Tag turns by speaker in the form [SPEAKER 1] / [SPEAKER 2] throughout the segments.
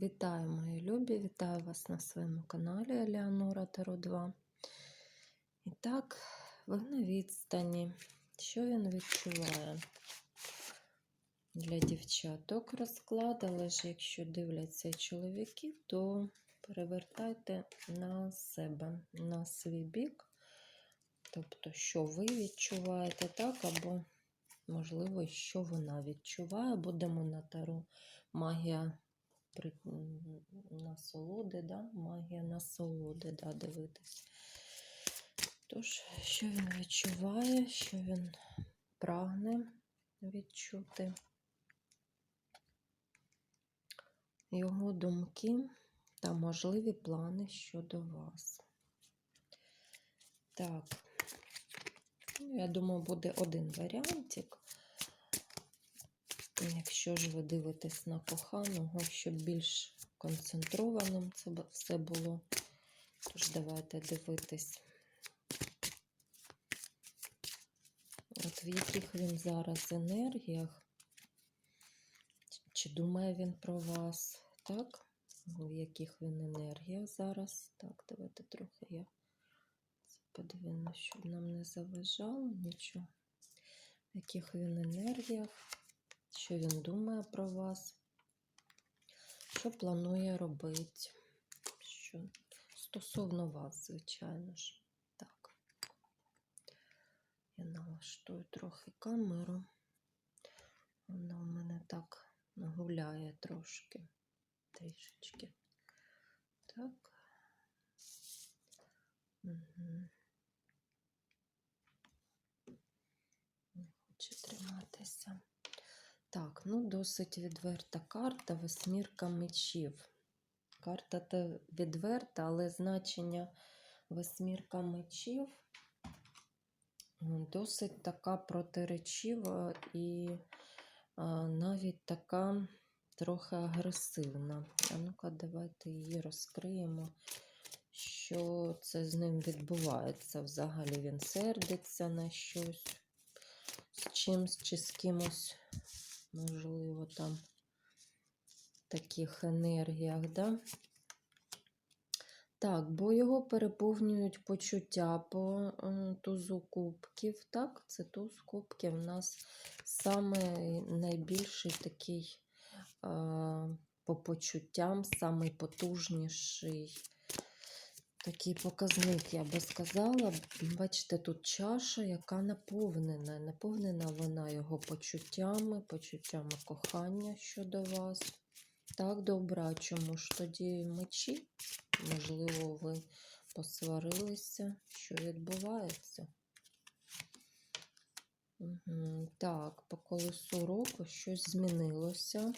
[SPEAKER 1] Вітаю, мої любі! Вітаю вас на своєму каналі Елеонора Таро 2. І так, ви на відстані. Що він відчуває для дівчаток розклад, але ж якщо дивляться чоловіки, то перевертайте на себе, на свій бік. Тобто, що ви відчуваєте, так, або, можливо, що вона відчуває. Будемо на таро магія насолоди, да? магія насолоди, да, дивитись. Тож, що він відчуває, що він прагне відчути. Його думки та можливі плани щодо вас. Так, я думаю, буде один варіантик. Якщо ж ви дивитесь на коханого, щоб більш концентрованим це все було. Тож давайте дивитись, от в яких він зараз енергіях, чи думає він про вас, так? В яких він енергіях зараз. Так, давайте трохи я подивимося, щоб нам не заважало нічого. В яких він енергіях що він думає про вас, що планує робити, що стосовно вас, звичайно ж. Так. Я налаштую трохи камеру. Вона у мене так гуляє трошки, трішечки. Так. Угу. Не хоче триматися. Так, ну досить відверта карта, восьмірка мечів. Карта та відверта, але значення восьмірка мечів досить така протиречива і навіть така трохи агресивна. А ну-ка, давайте її розкриємо. Що це з ним відбувається? Взагалі він сердиться на щось, з чимсь чи з кимось можливо, там в таких енергіях, да? Так, бо його переповнюють почуття по е, тузу кубків. Так, це туз кубків у нас саме найбільший такий е, по почуттям, самий потужніший такий показник, я би сказала. Бачите, тут чаша, яка наповнена. Наповнена вона його почуттями, почуттями кохання щодо вас. Так, добре, чому ж тоді мечі? Можливо, ви посварилися, що відбувається. Угу. Так, по колесу року щось змінилося.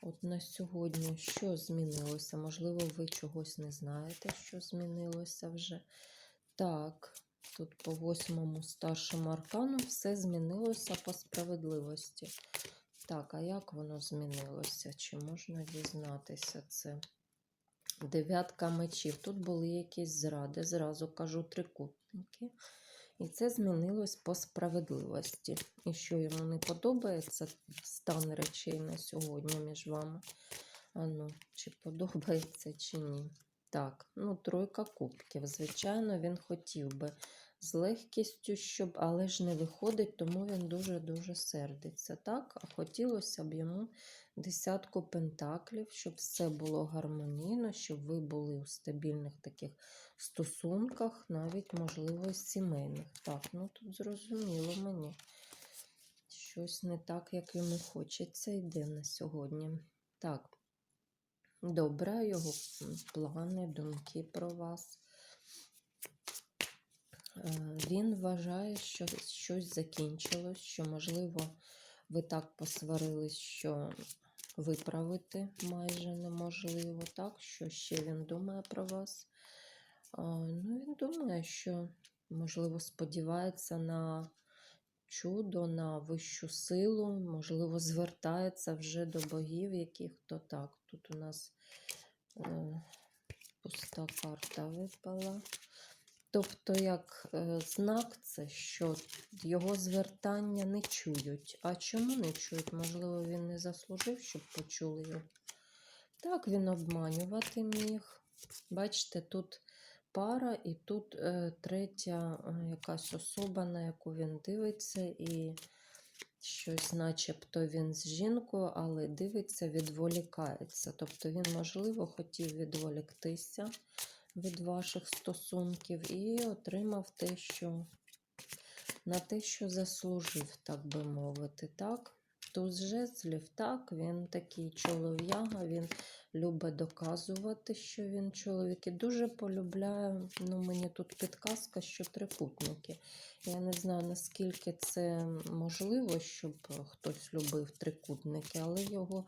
[SPEAKER 1] От на сьогодні що змінилося? Можливо, ви чогось не знаєте, що змінилося вже. Так, тут по восьмому старшому аркану все змінилося по справедливості. Так, а як воно змінилося? Чи можна дізнатися це? Дев'ятка мечів. Тут були якісь зради, зразу кажу, трикутники. І це змінилось по справедливості. І що йому не подобається стан речей на сьогодні між вами. А ну, чи подобається, чи ні. Так, ну, тройка кубків. Звичайно, він хотів би з легкістю, щоб, але ж не виходить, тому він дуже-дуже сердиться. Так, а хотілося б йому десятку пентаклів, щоб все було гармонійно, щоб ви були у стабільних таких стосунках, навіть, можливо, сімейних. Так, ну тут зрозуміло мені. Щось не так, як йому хочеться, йде на сьогодні. Так, добре, його плани, думки про вас. Е, Він вважає, що щось закінчилось, що, можливо, ви так посварились, що виправити майже неможливо, так? Що ще він думає про вас? Ну, він думає, що, можливо, сподівається на чудо, на вищу силу, можливо, звертається вже до богів, яких то так. Тут у нас е, пуста карта випала. Тобто, як е, знак, це що його звертання не чують. А чому не чують? Можливо, він не заслужив, щоб почули його. Так, він обманювати міг. Бачите, тут пара і тут е, третя е, якась особа, на яку він дивиться, і щось, начебто він з жінкою, але дивиться, відволікається. Тобто він, можливо, хотів відволіктися від ваших стосунків і отримав те, що на те, що заслужив, так би мовити. так? Туз жезлів, так, він такий чолов'яга, він любить доказувати, що він чоловік. І дуже полюбляє, ну мені тут підказка, що трикутники. Я не знаю, наскільки це можливо, щоб хтось любив трикутники, але його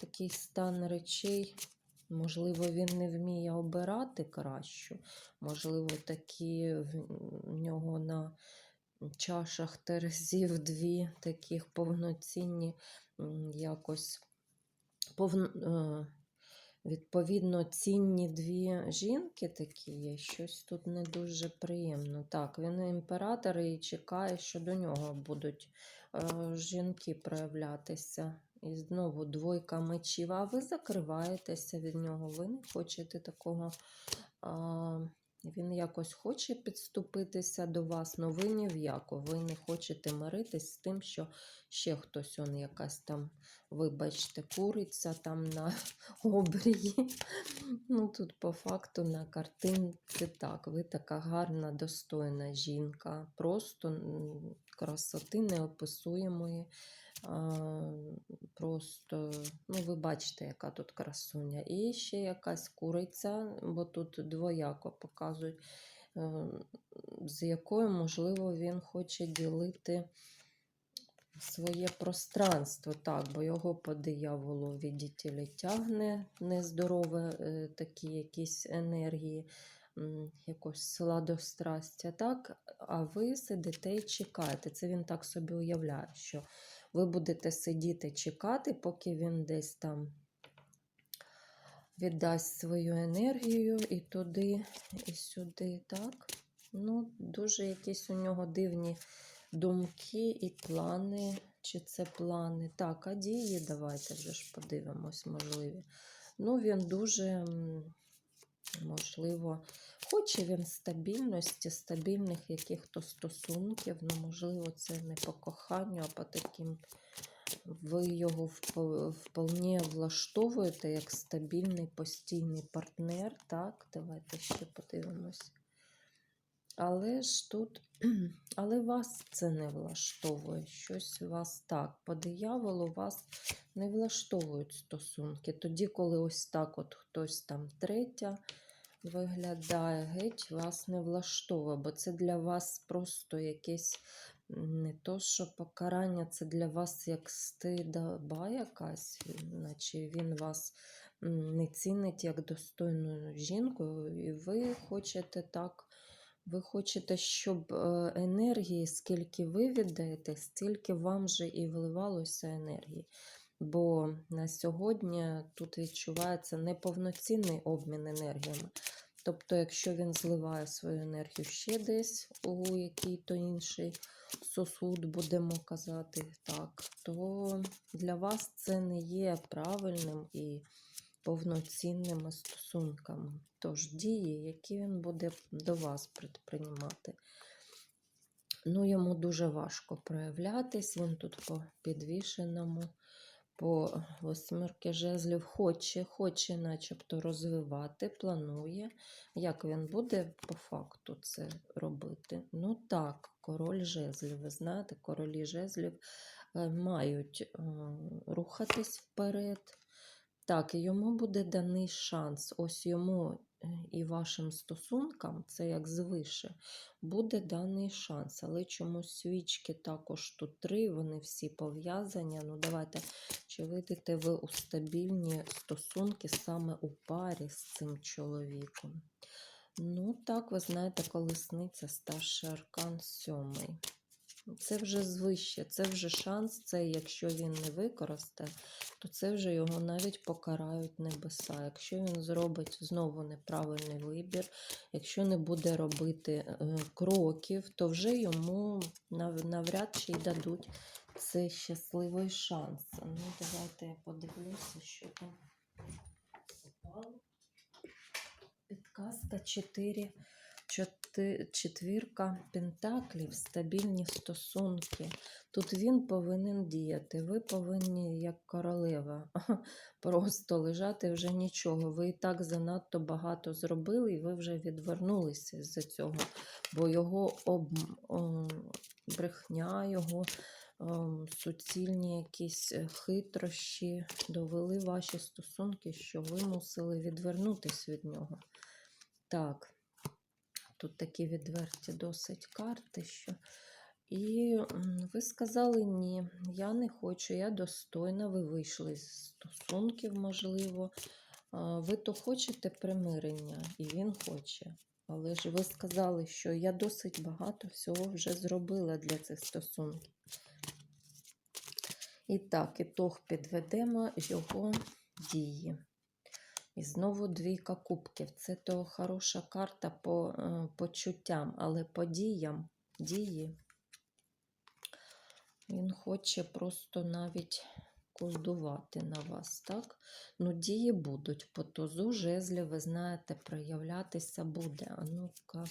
[SPEAKER 1] такий стан речей, можливо, він не вміє обирати кращу, можливо, такі в нього на чашах терезів дві таких повноцінні якось повн... е, відповідно цінні дві жінки такі є. Щось тут не дуже приємно. Так, він імператор і чекає, що до нього будуть е, жінки проявлятися. І знову двойка мечів, а ви закриваєтеся від нього, ви не хочете такого. А, він якось хоче підступитися до вас, але ви ні в яко. Ви не хочете миритись з тим, що ще хтось, он якась там, вибачте, куриця там на обрії. Ну тут по факту на картинці так. Ви така гарна, достойна жінка. Просто красоти неописуємої. А, Просто, ну, ви бачите, яка тут красуня. І ще якась куриця, бо тут двояко показують, е, з якою, можливо, він хоче ділити своє пространство. Так, бо його по дияволу відділі тягне нездорове е, такі якісь енергії, якось сладострастя. Так, а ви сидите і чекаєте. Це він так собі уявляє, що ви будете сидіти чекати, поки він десь там віддасть свою енергію і туди, і сюди. так? Ну, Дуже якісь у нього дивні думки і плани. Чи це плани? Так, а дії, давайте вже ж подивимось, можливі. Ну, він дуже, можливо, хоче він стабільності, стабільних яких-то стосунків. Ну, можливо, це не по коханню, а по таким. Ви його впо- вполне влаштовуєте як стабільний постійний партнер. Так, давайте ще подивимось. Але ж тут, але вас це не влаштовує. Щось вас так. По дияволу вас не влаштовують стосунки. Тоді, коли ось так от хтось там третя виглядає, геть вас не влаштовує, бо це для вас просто якесь не то, що покарання, це для вас як стидоба якась, наче він вас не цінить як достойну жінку, і ви хочете так. Ви хочете, щоб е, енергії, скільки ви віддаєте, стільки вам же і вливалося енергії. Бо на сьогодні тут відчувається неповноцінний обмін енергіями. Тобто, якщо він зливає свою енергію ще десь у який-то інший сосуд, будемо казати так, то для вас це не є правильним і повноцінними стосунками. Тож дії, які він буде до вас предприймати. Ну, йому дуже важко проявлятись, він тут по підвішеному, по восьмірки жезлів хоче, хоче начебто розвивати, планує. Як він буде по факту це робити? Ну так, король жезлів. Ви знаєте, королі жезлів е, мають е, рухатись вперед. Так, йому буде даний шанс. Ось йому і вашим стосункам, це як звише, буде даний шанс. Але чомусь свічки також тут три, вони всі пов'язані. Ну, давайте, чи вийдете ви у стабільні стосунки саме у парі з цим чоловіком? Ну, так, ви знаєте, колесниця, старший аркан сьомий. Це вже звище, це вже шанс. Це якщо він не використає, то це вже його навіть покарають небеса. Якщо він зробить знову неправильний вибір, якщо не буде робити е, кроків, то вже йому нав- навряд чи й дадуть цей щасливий шанс. Ну, давайте я подивлюся, що там. Підказка 4, четвірка пентаклів, стабільні стосунки. Тут він повинен діяти. Ви повинні, як королева, просто лежати вже нічого. Ви і так занадто багато зробили, і ви вже відвернулися з-за цього. Бо його об... брехня, його суцільні якісь хитрощі довели ваші стосунки, що ви мусили відвернутись від нього. Так, тут такі відверті досить карти, що. І ви сказали ні, я не хочу, я достойна, ви вийшли з стосунків, можливо. Ви то хочете примирення, і він хоче. Але ж ви сказали, що я досить багато всього вже зробила для цих стосунків. І так, ітог підведемо його дії. І знову двійка кубків. Це то хороша карта по е, почуттям, але по діям, дії. Він хоче просто навіть колдувати на вас, так? Ну, дії будуть. По тузу жезлі, ви знаєте, проявлятися буде. А ну-ка,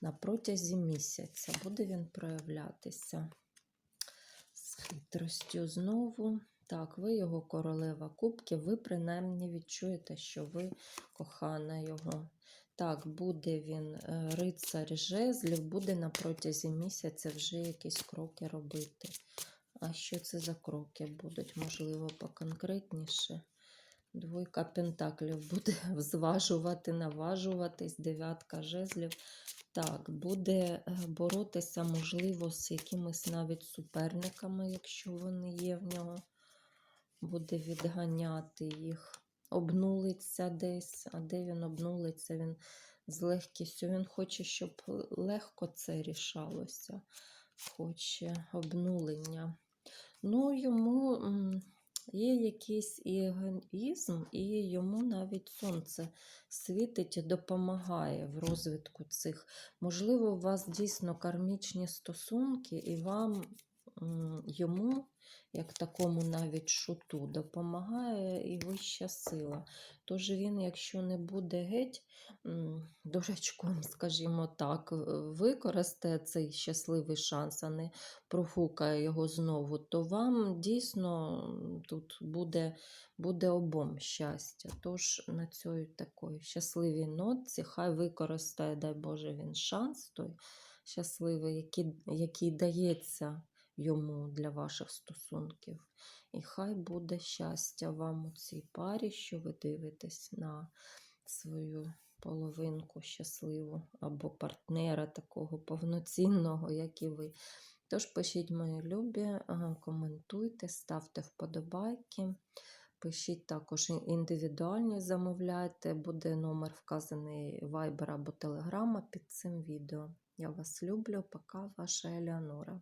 [SPEAKER 1] на протязі місяця буде він проявлятися з хитростю знову. Так, ви його королева кубків, ви принаймні відчуєте, що ви кохана його. Так, буде він е, рицар жезлів, буде на протязі місяця вже якісь кроки робити. А що це за кроки будуть? Можливо, поконкретніше. Двойка пентаклів буде зважувати, наважуватись, дев'ятка жезлів. Так, буде е, боротися, можливо, з якимись навіть суперниками, якщо вони є в нього. Буде відганяти їх, обнулиться десь, а де він обнулиться, він з легкістю. Він хоче, щоб легко це рішалося. Хоче обнулення. Ну, йому є якийсь егоїзм, і йому навіть сонце світить і допомагає в розвитку цих. Можливо, у вас дійсно кармічні стосунки, і вам йому, як такому навіть шуту, допомагає і вища сила. Тож він, якщо не буде геть дурачком, скажімо так, використає цей щасливий шанс, а не профукає його знову, то вам дійсно тут буде, буде обом щастя. Тож на цій такої щасливій нотці хай використає, дай Боже, він шанс той щасливий, який, який дається йому для ваших стосунків. І хай буде щастя вам у цій парі, що ви дивитесь на свою половинку щасливу або партнера такого повноцінного, як і ви. Тож пишіть мої любі, коментуйте, ставте вподобайки. Пишіть також індивідуальні замовляйте, буде номер вказаний Viber або Telegram під цим відео. Я вас люблю, пока, ваша Елеонора.